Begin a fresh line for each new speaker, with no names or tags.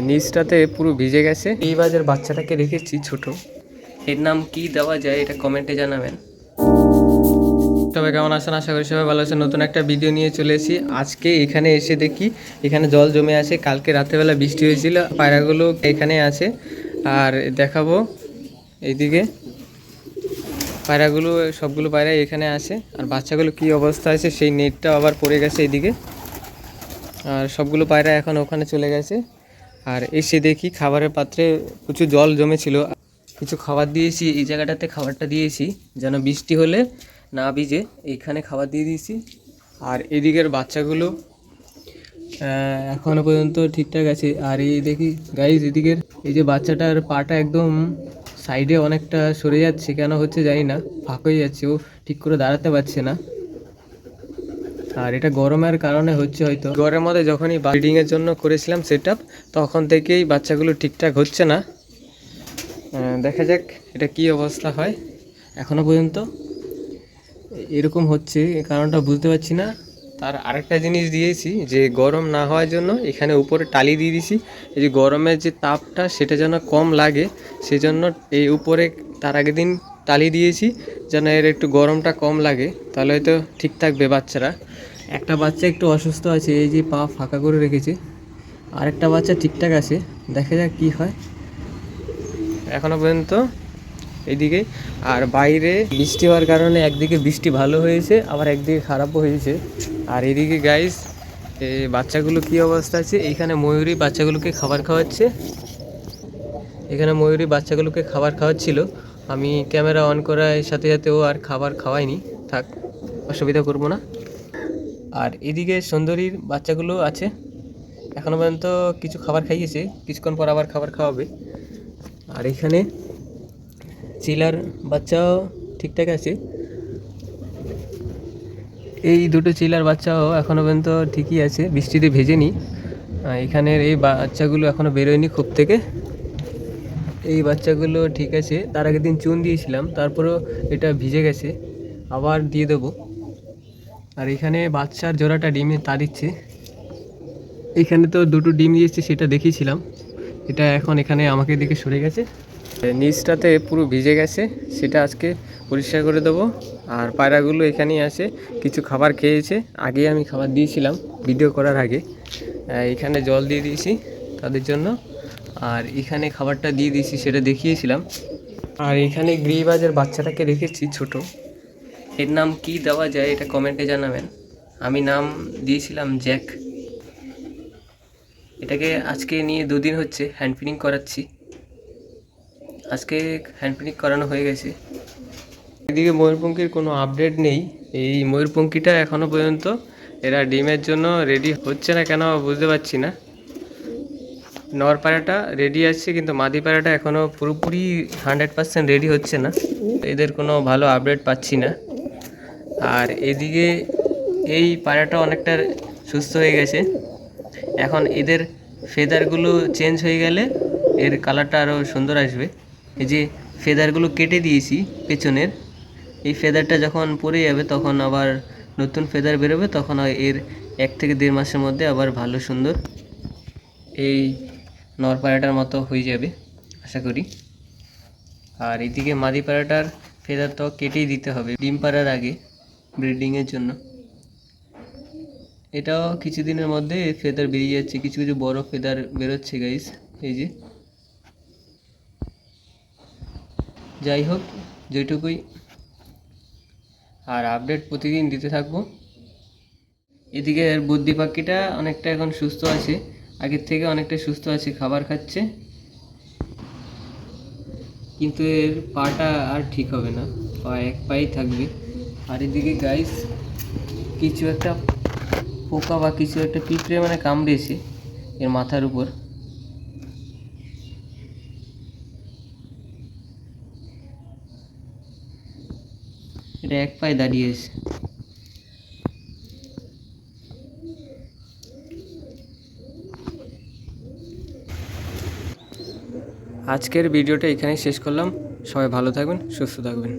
নিচটাতে পুরো ভিজে গেছে। এই বাজার বাচ্চাটাকে রেখেছি ছোট। এর নাম কি দেওয়া যায় এটা কমেন্টে জানাবেন। তবে কেমন আছেন? আশা করি সবাই ভালো আছেন। নতুন একটা ভিডিও নিয়ে চলে এসেছি। আজকে এখানে এসে দেখি, এখানে জল জমে আছে। কালকে রাত্রেবেলা বৃষ্টি হয়েছিল, পায়রাগুলো এখানে আছে। আর দেখাবো এইদিকে। পায়রাগুলো, সবগুলো পায়রা এখানে আছে। আর বাচ্চাগুলো কি অবস্থা আছে সেই নেটটা আবার পড়ে গেছে এইদিকে। আর সবগুলো পায়রা এখন ওখানে চলে গেছে। আর এসে দেখি খাবারের পাত্রে প্রচুর জল জমেছিল। কিছু খাবার দিয়েছি এই জায়গাটাতে খাবারটা দিয়েছি যেন বৃষ্টি হলে না ভিজে এইখানে খাবার দিয়ে দিয়েছি। আর এদিকের বাচ্চাগুলো আহ, এখনও পর্যন্ত ঠিকঠাক আছে। আর এই দেখি গাইজ এদিকের এই যে বাচ্চাটার পাটা একদম সাইডে অনেকটা সরে যাচ্ছে কেন হচ্ছে জানি না ফাঁক হয়ে যাচ্ছে ও ঠিক করে দাঁড়াতে পারছে না। আর এটা গরমের কারণে হচ্ছে হয়তো। গরমের মধ্যে যখনই ব্রিডিং এর জন্য করেছিলাম সেট তখন থেকেই বাচ্চাগুলো ঠিকঠাক হচ্ছে না। দেখা যাক এটা কি অবস্থা হয় এখনও পর্যন্ত। এরকম হচ্ছে কারণটা বুঝতে পারছি না। তার আরেকটা জিনিস দিয়েছি, যে গরম না হওয়ার জন্য এখানে উপরে টালি দিয়ে দিয়েছি এই যে গরমের যে তাপটা সেটা যেন কম লাগে, সেজন্য এই উপরে তার আগের দিন টালি দিয়েছি যেন এর একটু গরমটা কম লাগে, তাহলে হয়তো ঠিক থাকবে বাচ্চারা। একটা বাচ্চা একটু অসুস্থ আছে, এই যে পা ফাঁকা করে রেখেছে। আরেকটা বাচ্চা ঠিকঠাক আছে, দেখা যাক কি হয়। এখনও পর্যন্ত এদিকে। আর বাইরে বৃষ্টি হওয়ার কারণে একদিকে বৃষ্টি ভালো হয়েছে, আবার একদিকে খারাপও হয়েছে। আর এদিকে গাইস বাচ্চাগুলো কি অবস্থা আছে? এখানে ময়ূরী বাচ্চাগুলোকে খাবার খাওয়াচ্ছে। এখানে ময়ূরী বাচ্চাগুলোকে খাবার খাওয়াচ্ছিল। আমি ক্যামেরা অন করার সাথে সাথে ও আর খাবার খাওয়াইনি। থাক, অসুবিধা করব না। আর এদিকে সুন্দরীর বাচ্চাগুলো আছে। এখনও পর্যন্ত কিছু খাবার খাইয়েছে, কিছুক্ষণ পর আবার খাবার খাওয়াবে। আর এখানে চিলার বাচ্চাও ঠিকঠাক আছে। এই দুটো চিলার বাচ্চাও এখনও পর্যন্ত ঠিকই আছে, বৃষ্টিতে ভেজেনি। এখানের এই বাচ্চাগুলো এখনও বেরোয়নি খুব থেকে। এই বাচ্চাগুলো ঠিক আছে। তার আগের দিন চুন দিয়েছিলাম, তারপরেও এটা ভিজে গেছে। আবার দিয়ে দেবো। আর এখানে বাচ্চার জোড়াটা ডিমে তা দিচ্ছে। এখানে তো দুটো ডিম দিয়েছে, সেটা দেখিয়েছিলাম। এটা এখন এখানে আমাকে দিকে সরে গেছে। নিচটাতে পুরো ভিজে গেছে, সেটা আজকে পরিষ্কার করে দেবো। আর পায়রাগুলো এখানেই আছে, কিছু খাবার খেয়েছে। আগে আমি খাবার দিয়েছিলাম, ভিডিও করার আগে। এখানে জল দিয়ে দিয়েছি তাদের জন্য। আর এখানে খাবারটা দিয়ে দিয়েছি, সেটা দেখিয়েছিলাম। আর এখানে গ্রিবাজের বাচ্চাটাকে রেখেছি, ছোট। এর নাম কি দেওয়া যায় এটা কমেন্টে জানাবেন। আমি নাম দিয়েছিলাম জ্যাক। এটাকে আজকে নিয়ে দুদিন হচ্ছে হ্যান্ড ফিডিং করাচ্ছি। আজকে হ্যান্ড ফিডিং করানো হয়ে গেছে। এদিকে ময়ূরপঙ্খীর কোনো আপডেট নেই। এই ময়ূরপঙ্খীটা এখনও পর্যন্ত এরা ডিমের জন্য রেডি হচ্ছে না কেন বুঝতে পারছি না। নর পাড়াটা রেডি আছে, কিন্তু মাদি পাড়াটা এখনও পুরোপুরি হান্ড্রেড পার্সেন্ট রেডি হচ্ছে না। এদের কোনো ভালো আপডেট পাচ্ছি না। আর এদিকে এই পাড়াটা অনেকটা সুস্থ হয়ে গেছে। এখন এদের ফেদারগুলো চেঞ্জ হয়ে গেলে এর কালারটা আরও সুন্দর আসবে। এই যে ফেদারগুলো কেটে দিয়েছি পেছনের, এই ফেদারটা যখন পরে যাবে তখন আবার নতুন ফেদার বেরোবে, তখন এর এক থেকে দেড় মাসের মধ্যে আবার ভালো সুন্দর। এই নরপাড়াটার মতো হয়ে যাবে, আশা করি। আর এদিকে মাদি পাড়াটার ফেদার তো কেটেই দিতে হবে ডিম পাড়ার আগে ব্রিডিংয়ের জন্য। এটাও কিছুদিনের মধ্যে ফেদার বেরিয়ে যাচ্ছে, কিছু কিছু বড় ফেদার বেরোচ্ছে গাইস এই যে। যাই হোক, যেটুকুই। আর আপডেট প্রতিদিন দিতে থাকব। এদিকে বুদ্ধি পাখিটা অনেকটা এখন সুস্থ আছে। আগের থেকে অনেকটা সুস্থ আছে, খাবার খাচ্ছে। কিন্তু এর পাটা আর ঠিক হবে না, পা এক পাই থাকবে। আর এদিকে গাইস কিছু একটা পোকা বা কিছু একটা পিঁপড়ে মানে কামড়েছে এর মাথার উপর। এটা এক পায়ে দাঁড়িয়েছে আজকের ভিডিওটা এখানেই শেষ করলাম। সবাই ভালো থাকবেন সুস্থ থাকবেন।